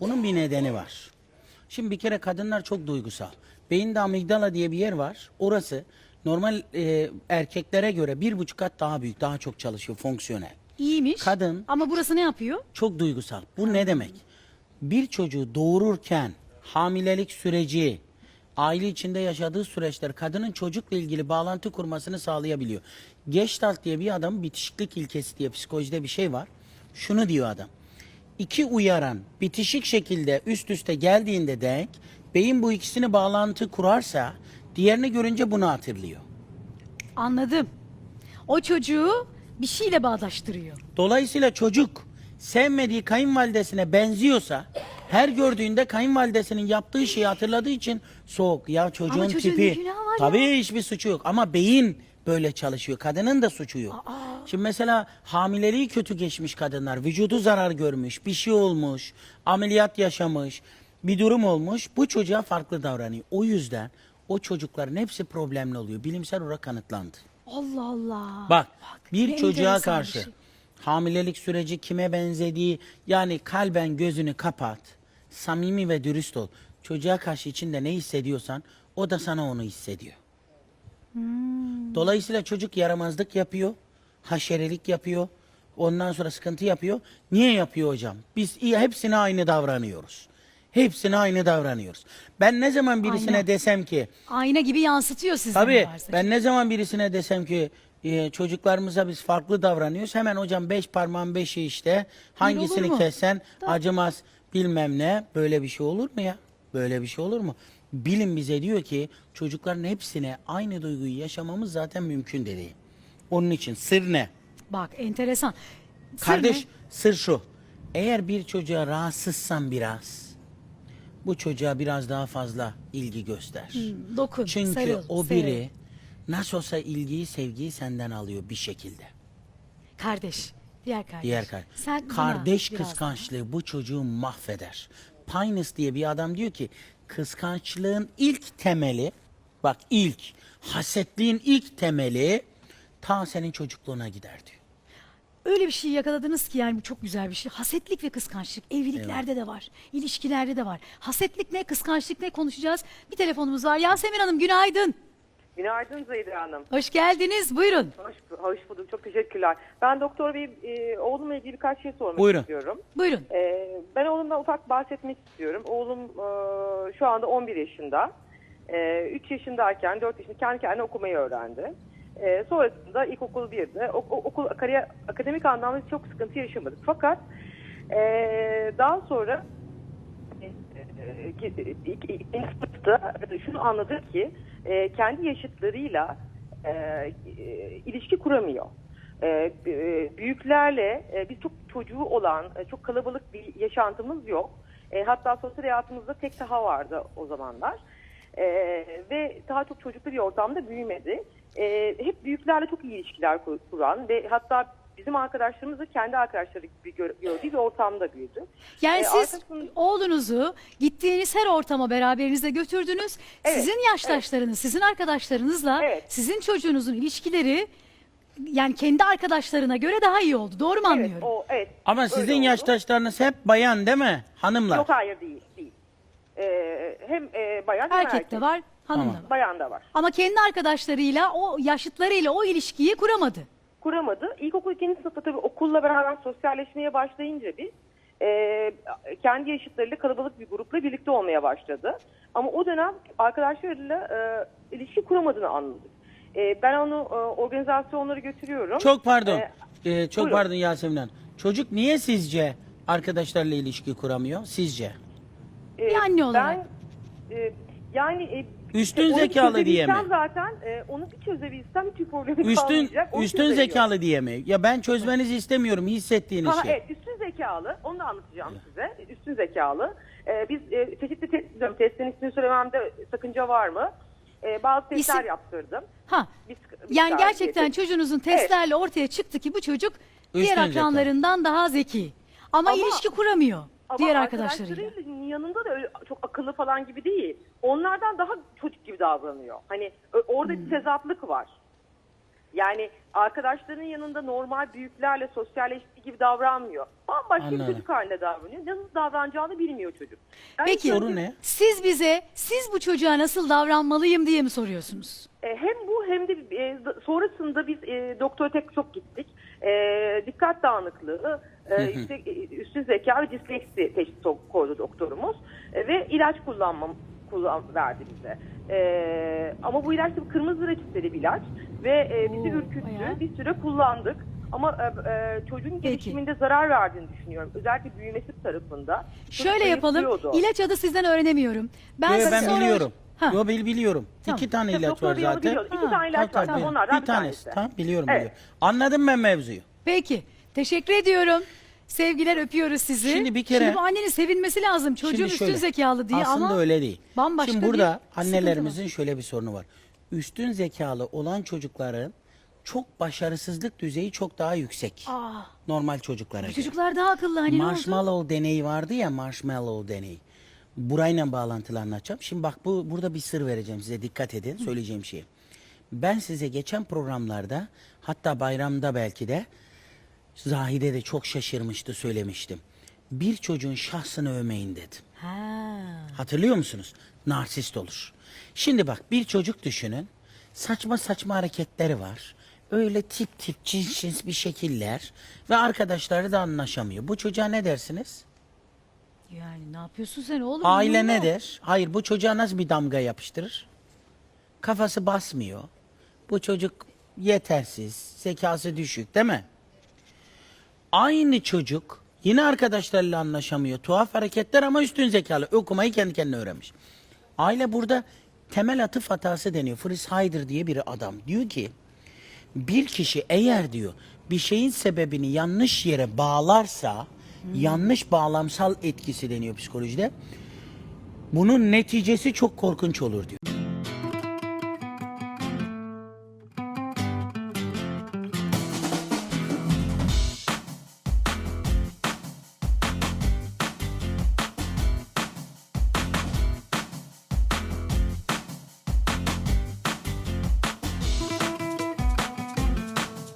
Bunun bir nedeni var. Şimdi bir kere kadınlar çok duygusal. Beyinde amigdala diye bir yer var. Orası normal e, erkeklere göre bir buçuk kat daha büyük, daha çok çalışıyor, fonksiyonel. İyiymiş. Kadın- Ama burası ne yapıyor? Çok duygusal. Bu ne demek? Bir çocuğu doğururken hamilelik süreci, aile içinde yaşadığı süreçler kadının çocukla ilgili bağlantı kurmasını sağlayabiliyor. Gestalt diye bir adam bitişiklik ilkesi diye psikolojide bir şey var. Şunu diyor adam. İki uyaran bitişik şekilde üst üste geldiğinde denk beyin bu ikisini bağlantı kurarsa diğerini görünce bunu hatırlıyor. Anladım. O çocuğu bir şeyle bağdaştırıyor. Dolayısıyla çocuk sevmediği kayınvalidesine benziyorsa her gördüğünde kayınvalidesinin yaptığı şeyi hatırladığı için soğuk. Ya çocuğun Ama çocuğun tipi. günahı var ya? Tabii hiçbir suçu yok ama beyin böyle çalışıyor. Kadının da suçu yok. Şimdi mesela hamileliği kötü geçmiş kadınlar, vücudu zarar görmüş, bir şey olmuş, ameliyat yaşamış, bir durum olmuş. Bu çocuğa farklı davranıyor. O yüzden o çocukların hepsi problemli oluyor. Bilimsel olarak kanıtlandı. Allah Allah. Bak ne bir çocuğa enteresan bir karşı şey. hamilelik süreci kime benzediği yani kalben gözünü kapat. Samimi ve dürüst ol. Çocuğa karşı içinde ne hissediyorsan o da sana onu hissediyor. Hmm. Dolayısıyla çocuk yaramazlık yapıyor, haşerelik yapıyor, ondan sonra sıkıntı yapıyor. Niye yapıyor hocam? Biz iyi hepsine aynı davranıyoruz. Hepsine aynı davranıyoruz. Ben ne zaman birisine Aynen. desem ki Ayna gibi yansıtıyor sizde Tabii varsa. ben ne zaman birisine desem ki e, çocuklarımıza biz farklı davranıyoruz. Hemen hocam beş parmağın beşi işte hangisini kessen acımaz bilmem ne. Böyle bir şey olur mu ya? Böyle bir şey olur mu? Bilim bize diyor ki çocukların hepsine aynı duyguyu yaşamamız zaten mümkün de değil. Onun için sır ne? Bak enteresan. Sır Kardeş ne? sır şu. Eğer bir çocuğa rahatsızsan biraz bu çocuğa biraz daha fazla ilgi göster. dokun, Çünkü sarıl, o biri nasıl olsa ilgiyi, sevgiyi senden alıyor bir şekilde. Kardeş. Diğer kardeş. Diğer kardeş. Sen buna kardeş biraz kıskançlığı bu çocuğu mahveder. Pinus diye bir adam diyor ki kıskançlığın ilk temeli bak ilk hasetliğin ilk temeli ta senin çocukluğuna gider diyor. Öyle bir şey yakaladınız ki yani bu çok güzel bir şey. Hasetlik ve kıskançlık evliliklerde de var. ilişkilerde de var. Hasetlik ne, kıskançlık ne konuşacağız. Bir telefonumuz var. Yasemin Hanım günaydın. Günaydın Zeyda Hanım. Hoş geldiniz. Buyurun. Hoş, hoş bulduk. Çok teşekkürler. Ben doktor bey e, oğlumla ilgili birkaç şey sormak Buyurun. istiyorum. Buyurun. E, ben oğlumdan ufak bahsetmek istiyorum. Oğlum e, şu anda 11 yaşında. E, 3 yaşındayken 4 yaşında kendi kendine okumayı öğrendi. E, sonrasında ilkokul 1'de ok- okul kariyer, akademik anlamda çok sıkıntı yaşamadık. Fakat e, daha sonra e, ki- ilk- şunu anladık ki e, kendi yaşıtlarıyla e, e, ilişki kuramıyor. E, e, büyüklerle e, biz çok çocuğu olan e, çok kalabalık bir yaşantımız yok. E, hatta sosyal hayatımızda tek taha vardı o zamanlar. E, ve daha çok çocuklu bir ortamda büyümedi. E, hep büyüklerle çok iyi ilişkiler kur- kuran ve hatta bizim arkadaşlarımız da kendi arkadaşları gibi gör- gördüğü bir ortamda büyüdü. Yani E, siz arkasın- oğlunuzu gittiğiniz her ortama beraberinizle götürdünüz. Evet, Sizin yaştaşlarınız, sizin arkadaşlarınızla Evet. sizin çocuğunuzun ilişkileri yani kendi arkadaşlarına göre daha iyi oldu. Doğru mu Evet, anlıyorum? o, evet. Ama öyle sizin oldu. yaştaşlarınız hep bayan değil mi hanımlar? Yok hayır değil. değil. Ee, hem e, bayan hem Erkek de erkek. var, hanım Tamam. da var. Bayan da var. Ama kendi arkadaşlarıyla, o yaşıtlarıyla o ilişkiyi kuramadı. Kuramadı. İlkokul ikinci sınıfta tabii okulla beraber sosyalleşmeye başlayınca biz e, kendi yaşıtlarıyla kalabalık bir grupla birlikte olmaya başladı. Ama o dönem arkadaşlarıyla e, ilişki kuramadığını anladık. E, ben onu e, organizasyonlara götürüyorum. Çok pardon. E, Ee, çok buyurun. pardon Yasemin Hanım. Çocuk niye sizce arkadaşlarla ilişki kuramıyor? Sizce? e, Bir anne olarak. Ben, e, yani e, Üstün onu zekalı çözebilsem diye mi? zaten e, onu bir çözebilsem hiçbir problemi Üstün kalmayacak. O üstün çözemiyor. zekalı diye mi? Ya ben çözmenizi istemiyorum hissettiğiniz Ha, şey. evet üstün zekalı onu da anlatacağım size. Üstün zekalı. Ee, biz e, çeşitli test yapıyorum. Testlerin ismini söylememde sakınca var mı? Ee, bazı testler İsim- yaptırdım. Ha. Biz- biz Yani gerçekten çocuğunuzun testlerle ortaya çıktı ki bu çocuk diğer Üstün akranlarından daha zeki. Ama, Ama- ilişki kuramıyor Ama diğer arkadaşlarıyla. arkadaşlarıyla yanında da öyle çok akıllı falan gibi değil. Onlardan daha çocuk gibi davranıyor. Hani orada Hmm. bir tezatlık var. Yani arkadaşlarının yanında normal büyüklerle sosyalleştiği gibi davranmıyor. Bambaşka Anladım. bir çocuk haline davranıyor. Nasıl davranacağını bilmiyor çocuk. Yani Peki Soru ne? siz bize siz bu çocuğa nasıl davranmalıyım diye mi soruyorsunuz? E, hem bu hem de e, sonrasında biz e, doktora tek çok gittik. E, dikkat dağınıklığı, e, yüksek, e, üstün zeka ve disleksi teşhis koydu doktorumuz. E, ve ilaç kullanmam kullan verdi bize. E, ama bu ilaç da kırmızı reçeteli bir ilaç ve e, bizi Oo, ürküttü. bayağı. Bir süre kullandık. Ama e, e, çocuğun gelişiminde zarar verdiğini düşünüyorum. Özellikle büyümesi tarafında. Çocuk Şöyle yapalım. zayıflıyordu. İlaç adı sizden öğrenemiyorum. Ben, Yo, ben sonra- biliyorum. Ha. Yo bil biliyorum. Tamam. İki tane Tabii ilaç doktor var zaten. İki Ha, tane ilaç Tabii, var. tabii. Tamam, onlardan bir tanesi. tanesi. Tamam biliyorum Evet. biliyorum. Anladım ben mevzuyu. Peki. Teşekkür ediyorum. Sevgiler öpüyoruz sizi. Şimdi bir kere- Şimdi bu annenin sevinmesi lazım. Çocuğun Şimdi üstün şöyle, zekalı diye aslında ama öyle değil. bambaşka Şimdi bir burada sıkıntı annelerimizin şöyle bir sorunu var. Üstün zekalı olan çocukların çok başarısızlık düzeyi çok daha yüksek. Aa, Normal çocuklara bu göre. çocuklar daha akıllı hani ne oldu? Marshmallow deneyi vardı ya marshmallow deneyi. Burayla bağlantılı anlatacağım. Şimdi bak bu burada bir sır vereceğim size dikkat edin söyleyeceğim şeyi. Ben size geçen programlarda hatta bayramda belki de Zahide de çok şaşırmıştı söylemiştim. Bir çocuğun şahsını övmeyin dedim. Ha. Hatırlıyor musunuz? Narsist olur. Şimdi bak bir çocuk düşünün. Saçma saçma hareketleri var. Öyle tip tip cins cins bir şekiller. Ve arkadaşları da anlaşamıyor. Bu çocuğa ne dersiniz? Yani ne yapıyorsun sen oğlum? Aile ne der? Hayır bu çocuğa nasıl bir damga yapıştırır? Kafası basmıyor. Bu çocuk yetersiz, zekası düşük değil mi? Aynı çocuk yine arkadaşlarıyla anlaşamıyor. Tuhaf hareketler ama üstün zekalı. Okumayı kendi kendine öğrenmiş. Aile burada temel atıf hatası deniyor. Fritz Heider diye bir adam. Diyor ki bir kişi eğer diyor bir şeyin sebebini yanlış yere bağlarsa yanlış bağlamsal etkisi deniyor psikolojide. Bunun neticesi çok korkunç olur diyor.